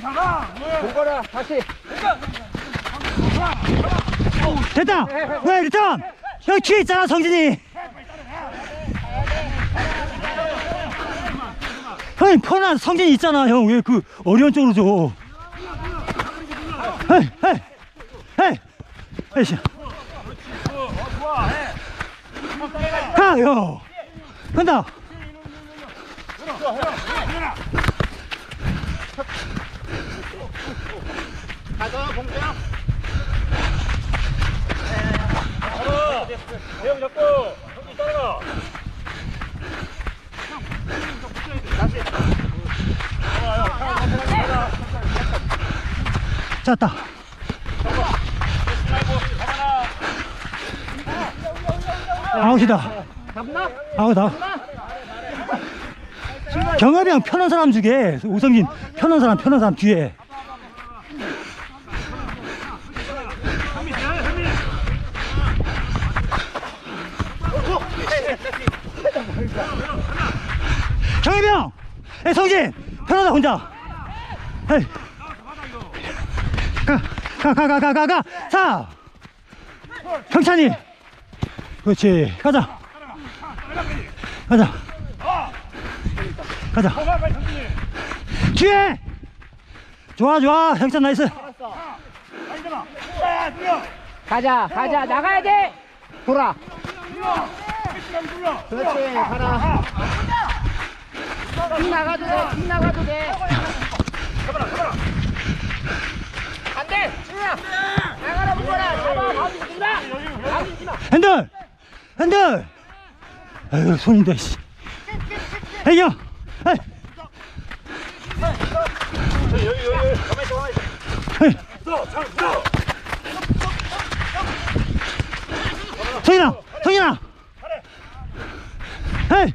공거라 다시. 됐다. 왜 리턴 여기 뒤에 있잖아 성진이. 형 편한 성진이 있잖아 형. 왜 그 어려운 쪽으로 줘? 헤이 헤이 헤이. 헤이 가요 간다 가자 공장 대형 잡고 형님 따라가 짰다. 아웃이다. 잡나? 아웃다 형 편한 사람 주게 우성진 편한 사람 편한 사람 뒤에 형 에, 성진 편하다 혼자 에이. 가, 가, 가, 가, 가, 가, 가. 자. 형찬이. 그렇지. 가자. 가자. 가자. 뒤에. 좋아, 좋아. 형찬 나이스. 가자 가자 나가야 돼 돌아 그렇지 가라 쭉 나가도 돼 쭉 나가도 돼 안돼 지우야 나가라 문거라 잡아 가운데 있습니다 가운데 있지 마 핸들. 핸들. 아유, 손인데, 씨. 에이, 형. 에이. 여기 여기 여기 가만히 있어 가만히 있어 에이. 써장 써 성인아. 성인아. 에이.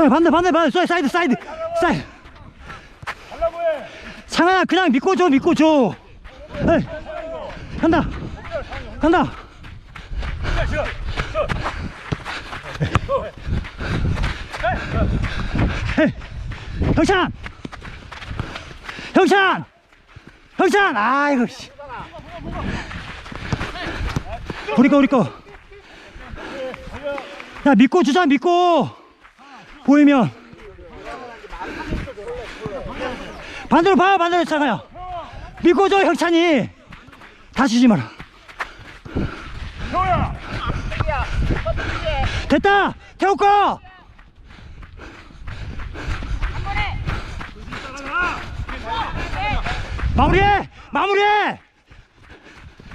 이거 달라고 저 반대, 반대, 반대. 사이드, 사이드, 사이드. 사이드. 상아 그냥 믿고 줘 믿고 줘. 에이, 간다. 간다. 에이, 형찬 형찬! 형찬! 아이고 씨. 우리 거 우리 거야 믿고 주자 믿고 보이면 반대로 봐 반대로 상아야 믿고 줘 형찬이. 다시 주지 마라. 됐다! 태우 거 마무리해! 마무리해!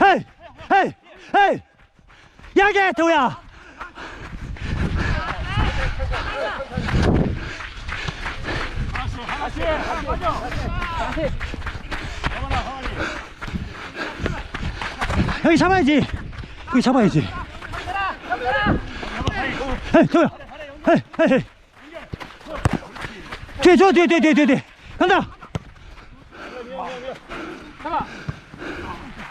헤이! 헤이! 헤이! 야게 태우야 다시 다시. 빠져 여기 잡아야지. 여기 잡아야지. 태우야. 헤이 헤이 헤이. 뒤에 줘 뒤에 뒤에 뒤에 뒤에, 간다.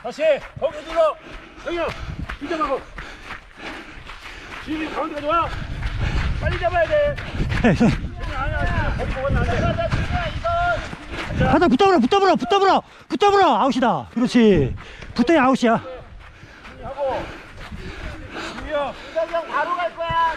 다시 거기 눌러. 형이야 긴장하고. 지금 가운데가 좋아. 빨리 잡아야 돼. 손. 아니야 안돼 가자 붙어버려 붙어버려 붙어버려 붙어버려. 아웃이다. 그렇지. 붙어야 아웃이야. 하고 바로 갈 거야